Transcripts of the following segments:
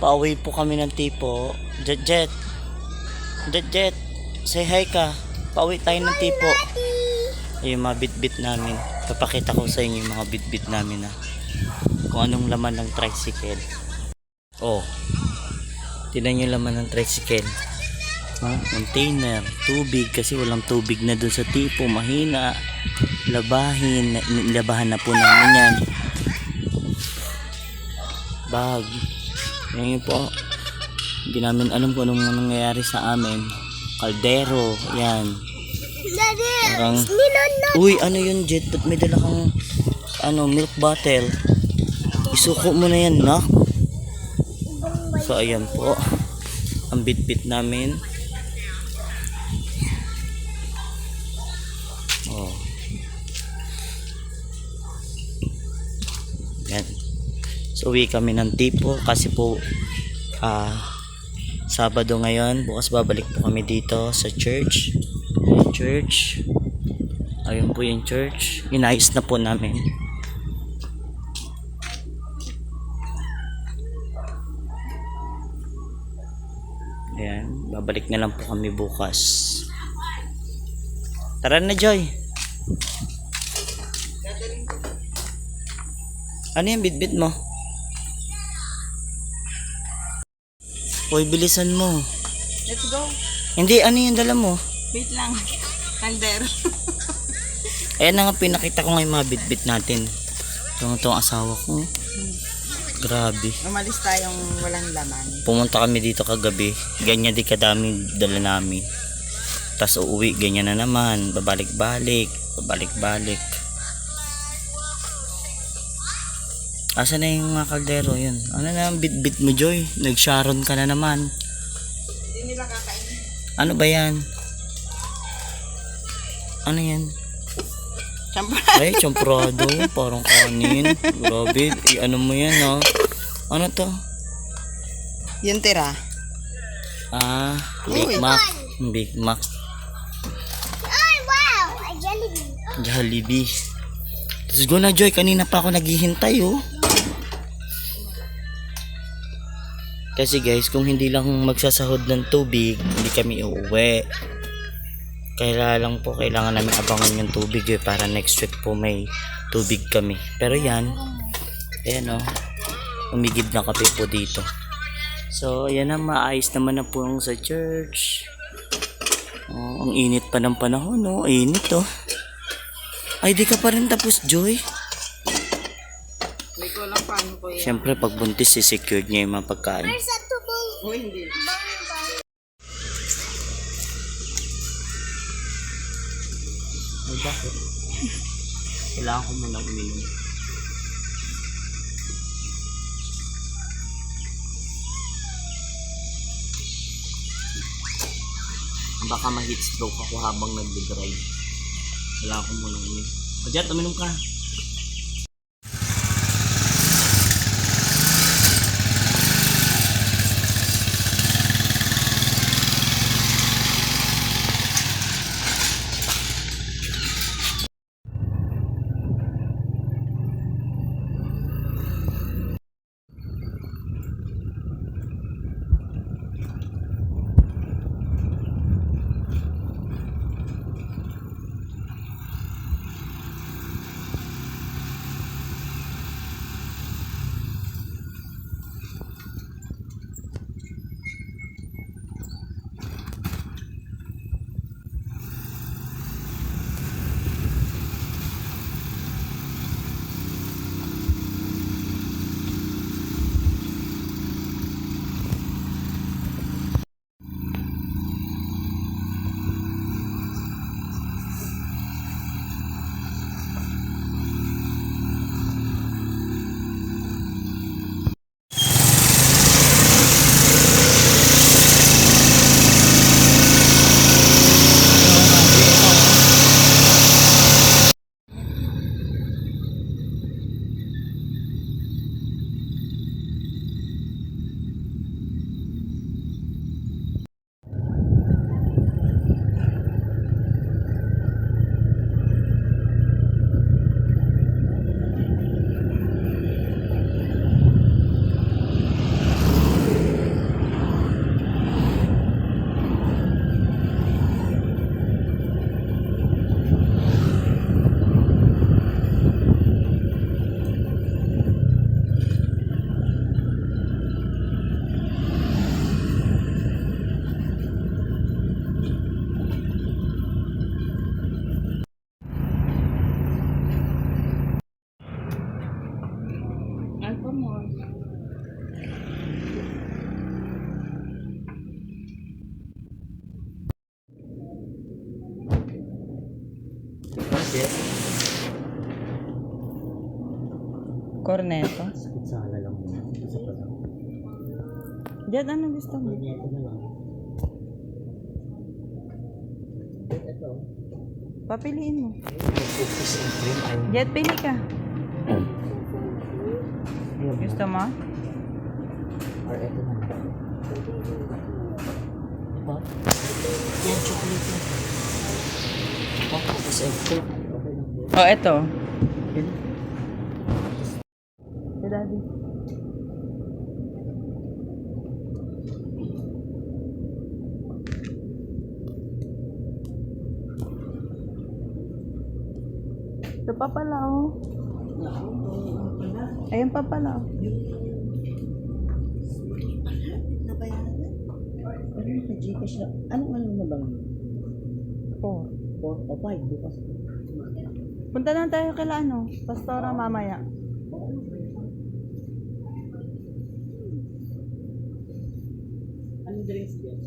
Pauwi po kami ng tipo. Jet Jet. Jet Jet. Say hi ka. Pauwi tayo ng tipo. Ay, yung mga bit-bit namin. Papakita ko sa inyo yung mga bit-bit namin na kung anong laman ng tricycle. Oh. Tingnan yung laman ng tricycle. Ha? Container, tubig kasi walang tubig na doon sa tipo, mahina. Labahin, nilabahan na po namin yan. Bag. Yun po. Hindi namin alam kung anong nangyayari sa amin. Kaldero, yan. Daddy, Parang, uy, ano yun, Jet? Ba't may dala kang, ano, milk bottle? Isuko mo na yan, nak. So, ayan po. Ang bit-bit namin. So, uwi kami ng tipo kasi po, ah, Sabado ngayon. Bukas babalik po kami dito sa church. Church. Ayun po yung church. Inayos na po namin. Ayan. Babalik na lang po kami bukas. Tara na, Joy. Ano yung bitbit mo? Uy, bilisan mo. Let's go. Hindi, ano yung dala mo? Wait lang. Kaldero. Ayan na nga pinakita ko ngayon mga bitbit natin. Ito itong asawa ko. Grabe. Umalis tayong walang laman. Pumunta kami dito kagabi. Ganyan di kadami dala namin. Tapos uuwi, ganyan na naman. Babalik-balik. Babalik-balik. Asa na yung mga kaldero yun? Ano na ang bit-bit mo, Joy? Nag-sharon ka na naman. Hindi nila kakainin. Ano ba yan? Ano yan? Siyempre. Ay, champrado. Parang kanin. Grabe. I, ano mo yan, ha? Ano to? Yung tira. Ah, Big Uy. Mac. Big Mac. Ay, wow! A Jollibee. Jollibee. Let's go na, Joy. Kanina pa ako naghihintay, oh. Kasi guys, kung hindi lang magsasahod ng tubig, hindi kami uuwi. Kaya lang po, kailangan namin abangan yung tubig eh, para next week po may tubig kami. Pero yan, ayan oh, umigib na kape po dito. So, ayan na, maayos naman na po sa church. Oh, ang init pa ng panahon, no? Init, oh. Ay, di ka pa rin tapos, Joy. Hindi ko lang paano ko yan. Siyempre, pag buntis, si-secured niya yung mga pagkain. Oh, hindi. Ay, bakit? Kailangan ko muna uminom. Baka ma-heat stroke ako habang nagde-drive. Kailangan ko muna uminom. Pajat, uminom ka. Jet. Corneto. Sala lang muna. Isa pa lang. Jet, ano gusto mo? Ito na lang. Ito. Papiliin mo. Cookies and cream. Ayun. Jet, pili ka. Gusto mo? Or ito na lang. Diba? Yan, chocolate yan. Diba? Cookies and cream. Oh, eto. Si daddy. Ito pa pala, oh. Ayun pa pala. Ano yung Gcash na? Anong ano na bang? Four. 4 o 5 bukas. Punta na tayo kila ano, Pastora mamaya. Anong drinks dyan?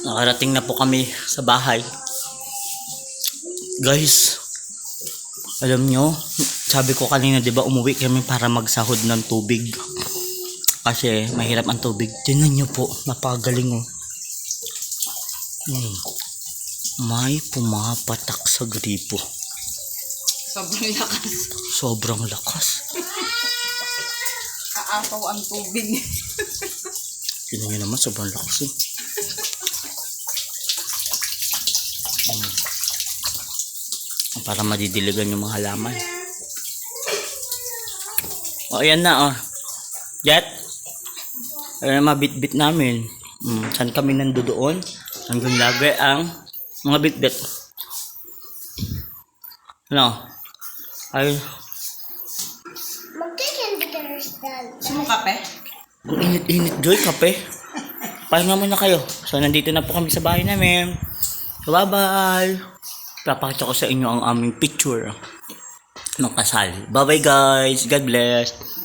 Nakarating na po kami sa bahay. Guys, alam nyo, sabi ko kanina, di ba, umuwi kami para magsahod ng tubig. Kasi mahirap ang tubig. Tingnan nyo po, napagaling oh. Hmm. May pumapatak sa gripo. Sobrang lakas. Sobrang lakas. Aapaw ang tubig. Tingnan nyo naman, sobrang lakas eh. Para madidiligan yung mga halaman. O, ayan na, oh. Jet. Ayan na mabit-bit namin. Hmm, saan kami nandoon? Hanggang lagi ang mga bit-bit. Ano? Ay, mo kape? Ang init-init, Joy, kape. Pahinga muna kayo. So, nandito na po kami sa bahay namin. So, bye-bye. Papakita ko sa inyo ang aming picture ng kasal. Bye-bye, guys. God bless.